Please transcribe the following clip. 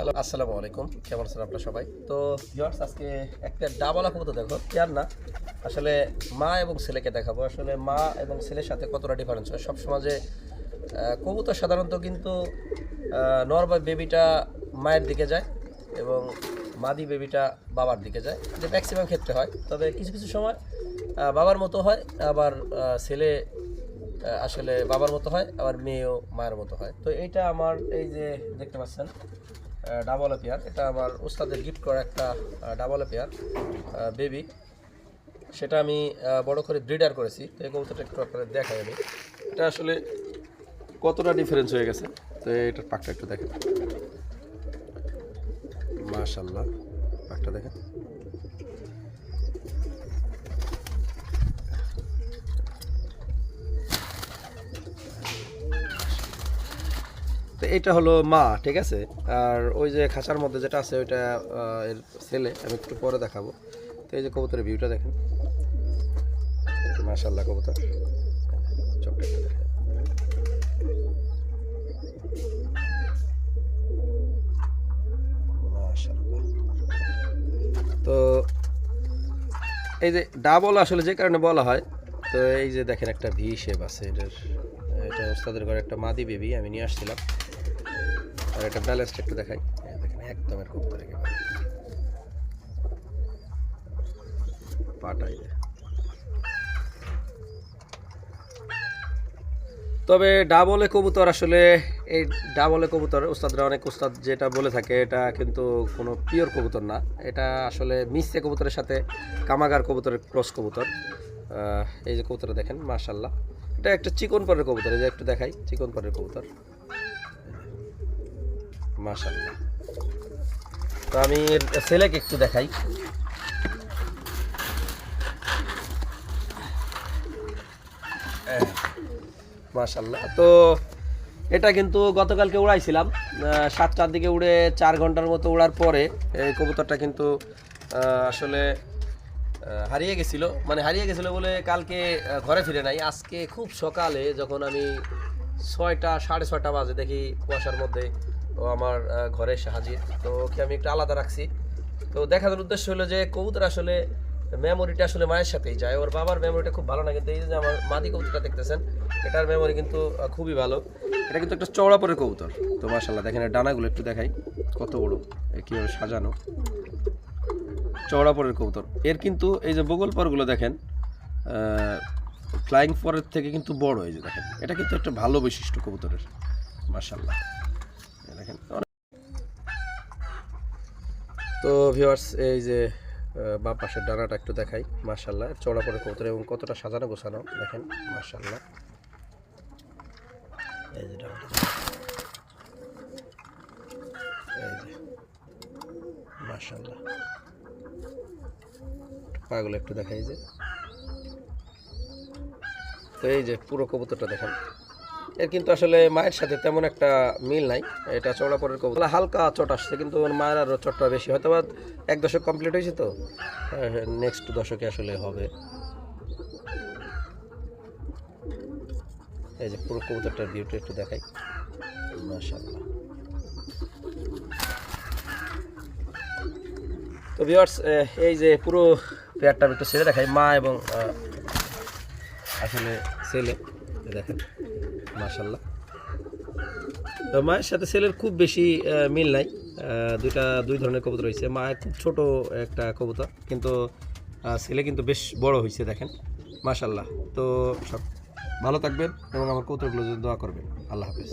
Hello, আসসালামু আলাইকুম। কেমন আছেন আপনারা সবাই? তো ভিউয়ার্স আজকে একটা ডাবলা কবুতর দেখো। কেয়ার না? আসলে মা এবং ছেলেকে দেখাবো। আসলে মা এবং ছেলের সাথে কতটা ডিফারেন্স হয়? সব সমাজে কবুতর সাধারণত কিন্তু নর বা বেবিটা মায়ের দিকে যায় এবং মাদি বেবিটা বাবার দিকে যায়। যে ম্যাক্সিমাম ক্ষেত্রে হয়। তবে কিছু কিছু সময় বাবার মতো হয়, আবার ছেলে আসলে বাবার মতো হয়, আবার মেয়েও মায়ের মতো হয়। তো এইটা আমার এই যে দেখতে পাচ্ছেন ডাবল পেয়ার এটা আমার ওস্তাদের গিফট করা একটা ডাবল পেয়ার বেবি সেটা আমি বড় করে ব্রিডার করেছি। তো এই কবুতরটা একটু আপনাদের দেখাই আমি। এটা আসলে কতটা ডিফারেন্স হয়ে গেছে? তো এটার পাকটা একটু দেখেন। মাশাল্লাহ পাকটা দেখেন। তো এটা হলো মা, ঠিক আছে? আর ওই যে খাঁচার মধ্যে যেটা আছে, ওইটা এর ছেলে, আমি একটু পরে দেখাবো। তো এই যে কবুতরের ভিউটা দেখেন। মাশাল্লাহ কবুতর। তো এই যে ডাবল আসলে যে কারণে বলা হয়, তো এই যে দেখেন একটা ভি শেপ আছে, এটার, এটা ওস্তাদের ঘরে একটা মাদি বেবি, আমি নিয়ে আসছিলাম। আর ব্যালেন্সটা একটু দেখাই। দেখেন, একদম এর কবুতর একেবারে পাটাই তবে ডাবলে কবুতর আসলে, এই ডাবলে কবুতর উস্তাদরা অনেক উস্তাদ যেটা বলে থাকে, এটা কিন্তু কোনো পিওর কবুতর না। এটা আসলে মিশছে কবুতরের সাথে কামাগার কবুতরের ক্রস কবুতর। এই যে কবুতর দেখেন মাশাল্লাহ এটা একটা চিকন পরের কবুতর, এই যে একটু দেখাই চিকন পরের কবুতর। মাশাল্লাহ তো আমি ছেলেকে একটু দেখাই। মাশাল্লাহ তো এটা কিন্তু গতকালকে উড়াইছিলাম। সাতটার দিকে উড়ে চার ঘণ্টার মতো উড়ার পরে এই কবুতরটা কিন্তু আসলে হারিয়ে গেছিল। মানে হারিয়ে গেছিল বলে কালকে ঘরে ফিরে নাই। আজকে খুব সকালে যখন আমি ছয়টা, সাড়ে ছয়টা বাজে দেখি কুয়াশার মধ্যে ও আমার ঘরে এসে হাজির। তো ওকে আমি একটু আলাদা রাখছি। তো দেখানোর উদ্দেশ্য হলো যে কবুতর আসলে মেমোরিটা আসলে মায়ের সাথেই যায়। ওর বাবার মেমোরিটা খুব ভালো না, কিন্তু এই যে আমার মাদি কবুতরটা দেখতেছেন, এটার মেমোরি কিন্তু খুবই ভালো। এটা কিন্তু একটা চওড়া পরে কবুতর। তো মাশাল্লাহ দেখেন ডানাগুলো একটু দেখাই। কত বড় কীভাবে সাজানো। চওড়া পরের কবুতর। এর কিন্তু এই যে বগল পরগুলো দেখেন ফ্লাইং পরের থেকে কিন্তু বড় এই যে দেখেন। এটা কিন্তু একটা ভালো বৈশিষ্ট্য কবুতরের মাশাল্লাহ এই তো ভিওয়ার্স এই যে বাম পাশের ডানাটা একটু দেখাই মাশাল্লাহ চড়া পরে কবুতর এবং কতটা সাজানো গোছানো, দেখেন মাশাল্লাহ এই যে পাগুলো একটু দেখাই যে। তো এই যে পুরো কবুতরটা দেখেন এর কিন্তু আসলে মায়ের সাথে তেমন একটা মিল নাই। এটা চৌড়াপরের কবুতর। হালকা চট আসছে, কিন্তু মায়ের আরও চটটা বেশি। হয়তো বা এক দশক কমপ্লিট হয়েছে তো? নেক্সট দশকে আসলে হবে। এই যে পুরো কবুতরটার ভিউটা একটু দেখাই। তো ভিউয়ার্স এই যে পুরো পেয়ারটা একটু ছেলে দেখাই। মা এবং আসলে ছেলে। দেখেন। মাশাল্লাহ তো মায়ের সাথে ছেলের খুব বেশি মিল নাই। দুইটা, দুই ধরনের কবুতর হয়েছে মায়ের খুব ছোট একটা কবুতর, কিন্তু ছেলে কিন্তু বেশ বড় হয়েছে দেখেন। মাশাল্লাহ তো সব ভালো থাকবেন এবং আমার কবুতরগুলো যদি দোয়া করবেন। আল্লাহ হাফেজ।